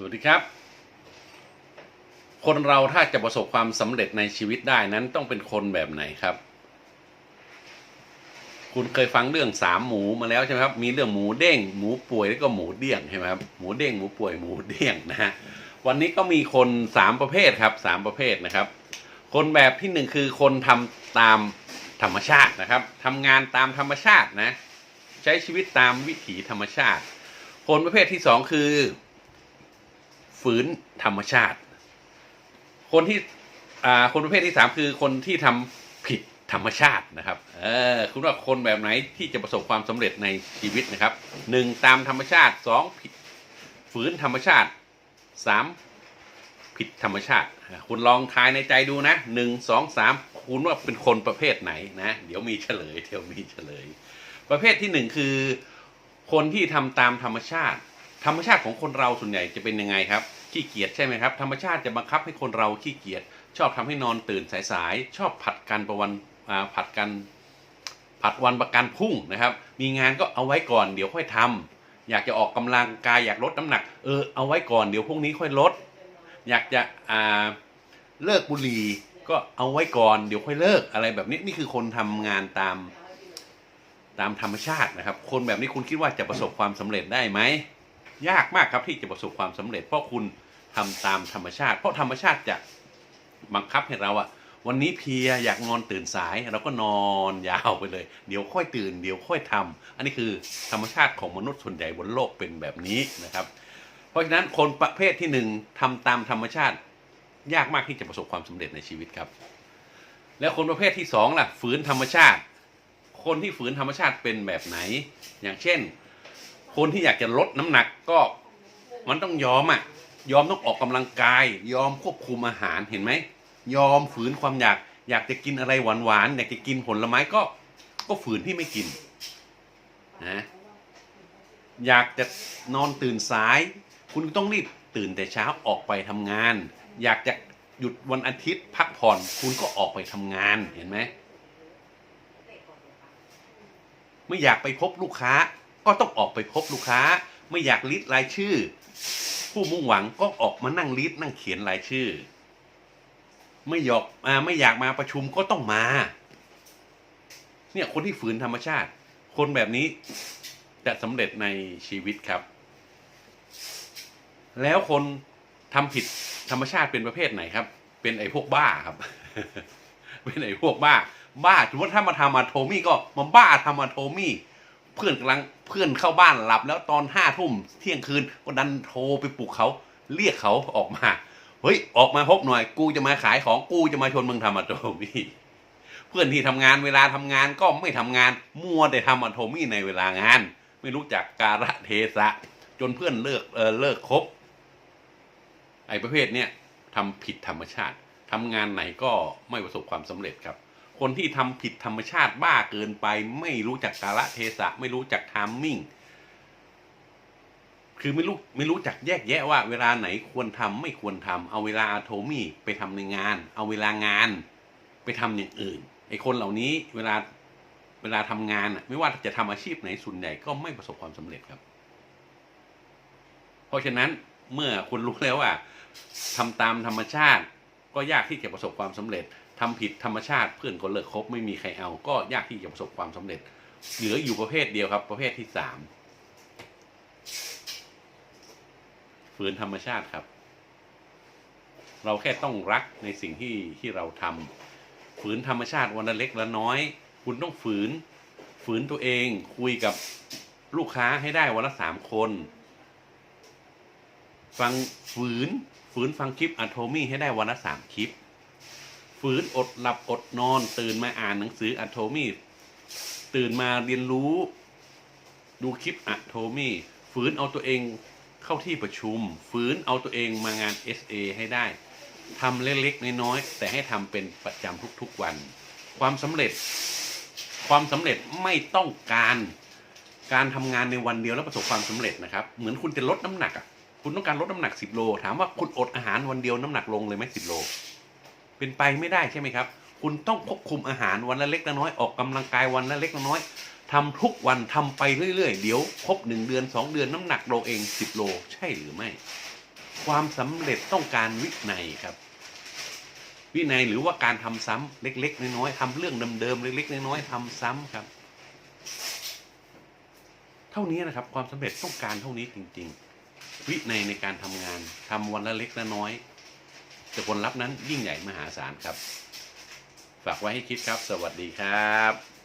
สวัสดีครับ คนเราถ้าจะประสบความสำเร็จในชีวิตได้นั้นต้องเป็นคนแบบไหนครับ คุณเคยฟังเรื่องสามหมูมาแล้วใช่ไหมครับ มีเรื่องหมูเด้ง หมูป่วยแล้วก็หมูเดี้ยงใช่ไหมครับ หมูเด้งหมูป่วยหมูเดี้ยงนะฮะ วันนี้ก็มีคนสามประเภทครับสามประเภทนะครับ คนแบบที่หนึ่งคือคนทำตามธรรมชาตินะครับทำงานตามธรรมชาตินะ ใช้ชีวิตตามวิถีธรรมชาติ คนประเภทที่สองคือ ฝืนธรรมชาติ คนที่อ่าคนประเภทที่สามคือคนที่ทำผิดธรรมชาตินะครับเออคุณว่าคนแบบไหนที่จะประสบความสำเร็จในชีวิตนะครับหนึ่งตามธรรมชาติสองผิดฝืนธรรมชาติสามผิดธรรมชาติ คุณลองทายในใจดูนะหนึ่งสองสามคุณว่าเป็นคนประเภทไหนนะ เดี๋ยวมีเฉลยเดี๋ยวมีเฉลย ประเภทที่หนึ่งคือ คนที่ทำตามธรรมชาติ ธรรมชาติของคนเราส่วนใหญ่จะเป็นยังไงครับ ขี้เกียจใช่ไหมครับ ธรรมชาติจะบังคับให้คนเราขี้เกียจ ชอบทำให้นอนตื่นสายๆ ชอบผัดกันประวันผัดกัน ผัดวันประกันพุ่งนะครับ มีงานก็เอาไว้ก่อนเดี๋ยวค่อยทำอยากจะออกกำลังกายอยากลดน้ำหนัก เออเอาไว้ก่อนเดี๋ยวพรุ่งนี้ค่อยลด อยากจะอ่าเลิกบุหรี่ก็เอาไว้ก่อนเดี๋ยวค่อยเลิกอะไรแบบนี้นี่คือคนทำงานตามตามธรรมชาตินะครับ คนแบบนี้คุณคิดว่าจะประสบความสำเร็จได้ไหม ยากมากครับที่จะประสบความสำเร็จ เพราะคุณทำตามธรรมชาติ เพราะธรรมชาติจะบังคับให้เราอะวันนี้เพียอยากนอนตื่นสายเราก็นอนยาวไปเลย เดี๋ยวค่อยตื่น เดี๋ยวค่อยทำอันนี้คือธรรมชาติของมนุษย์ส่วนใหญ่บนโลกเป็นแบบนี้นะครับ เพราะฉะนั้นคนประเภทที่หนึ่งทำตามธรรมชาติ ยากมากที่จะประสบความสำเร็จในชีวิตครับ แล้วคนประเภทที่สองล่ะฝืนธรรมชาติ คนที่ฝืนธรรมชาติเป็นแบบไหน อย่างเช่น คนที่อยากจะลดน้ำหนักก็มันต้องยอมอะ ยอมต้องออกกำลังกาย ยอมควบคุมอาหารเห็นไหม ยอมฝืนความอยาก อยากจะกินอะไรหวานๆอยากจะกินผลไม้ก็ก็ฝืนที่ไม่กินนะอยากจะนอนตื่นสาย คุณต้องรีบตื่นแต่เช้าออกไปทำงาน อยากจะหยุดวันอาทิตย์พักผ่อน คุณก็ออกไปทำงานเห็นไหมไม่อยากไปพบลูกค้า ก็ต้องออกไปพบลูกค้า ไม่อยากลิสต์รายชื่อ ผู้มุ่งหวังก็ออกมานั่งลิสต์นั่งเขียนรายชื่อ ไม่อยากอ่าไม่อยากมาประชุมก็ต้องมา เนี่ยคนที่ฝืนธรรมชาติ คนแบบนี้จะสำเร็จในชีวิตครับ แล้วคนทำผิดธรรมชาติเป็นประเภทไหนครับ เป็นไอ้พวกบ้าครับ เป็นไอ้พวกบ้า บ้าสมมติถ้ามาทำอะโทมี่ก็มาบ้าทำอะโทมี่ เพื่อนกำลังเพื่อนเข้าบ้านหลับ แล้วตอนห้าทุ่มเที่ยงคืนก็ดันโทรไปปลุกเขาเรียกเขาออกมาเฮ้ยออกมาพบหน่อย กูจะมาขายของกูจะมาชวนมึงทำอะโทมี่เพื่อนที่ทำงานเวลาทำงานก็ไม่ทำงานมัวแต่ทำอะโทมี่ในเวลางาน ไม่รู้จักกาลเทศะ จนเพื่อนเลิกเออเลิกคบไอ้ประเภทเนี้ยทำผิดธรรมชาติทำงานไหนก็ไม่ประสบความสำเร็จครับ คนที่ทำผิดธรรมชาติบ้าเกินไป ไม่รู้จักกาลเทศะ ไม่รู้จักทามมิ่ง คือไม่รู้ไม่รู้จักแยกแยะว่า เวลาไหนควรทำไม่ควรทำเอาเวลาอะโทมี่ไปทำในงาน เอาเวลางานไปทำอย่างอื่นไอ้คนเหล่านี้เวลาเวลาทำงานไม่ว่าจะทำอาชีพไหนส่วนใหญ่ก็ไม่ประสบความสำเร็จครับ เพราะฉะนั้นเมื่อคุณรู้แล้วว่าทำตามธรรมชาติก็ยากที่จะประสบความสำเร็จ ทำผิดธรรมชาติเพื่อนก็เลิกคบไม่มีใครเอา ก็ยากที่จะประสบความสำเร็จ เหลืออยู่ประเภทเดียวครับ ประเภทที่สามฝืนธรรมชาติครับ เราแค่ต้องรักในสิ่งที่ที่เราทำฝืนธรรมชาติวันละเล็กละน้อย คุณต้องฝืน ฝืนตัวเองคุยกับลูกค้าให้ได้วันละสามคน ฟังฝืน ฝืนฟังคลิปอะโทมี่ให้ได้วันละสามคลิป ฝืนอดหลับอดนอน ตื่นมาอ่านหนังสืออะโทมี่ตื่นมาเรียนรู้ดูคลิปอะโทมี่ฝืนเอาตัวเองเข้าที่ประชุม ฝืนเอาตัวเองมางาน SA ให้ได้ทำเล็กๆน้อยๆแต่ให้ทำเป็นประจำทุกๆวัน ความสำเร็จ ความสำเร็จไม่ต้องการการทำงานในวันเดียวแล้วประสบความสำเร็จนะครับ เหมือนคุณจะลดน้ำหนักอะคุณต้องการลดน้ำหนัก 10 โล ถามว่าคุณอดอาหารวันเดียวน้ำหนักลงเลยไหม10 โล เป็นไปไม่ได้ใช่ไหมครับ คุณต้องควบคุมอาหารวันละเล็กละน้อยออกกำลังกายวันละเล็กละน้อยทำทุกวันทำไปเรื่อยๆ เดี๋ยวครบหนึ่งเดือนสองเดือนน้ำหนักลงเอง10โลใช่หรือไม่ ความสำเร็จต้องการวินัยครับ วินัยหรือว่าการทำซ้ำเล็ก ๆ น้อยๆทำเรื่องเดิมๆเล็กๆน้อยๆทำซ้ำครับ เท่านี้นะครับ ความสำเร็จต้องการเท่านี้จริง ๆ วินัยในการทำงานทำวันละเล็กละน้อย แต่ผลลัพธ์นั้นยิ่งใหญ่มหาศาลครับ ฝากไว้ให้คิดครับ สวัสดีครับ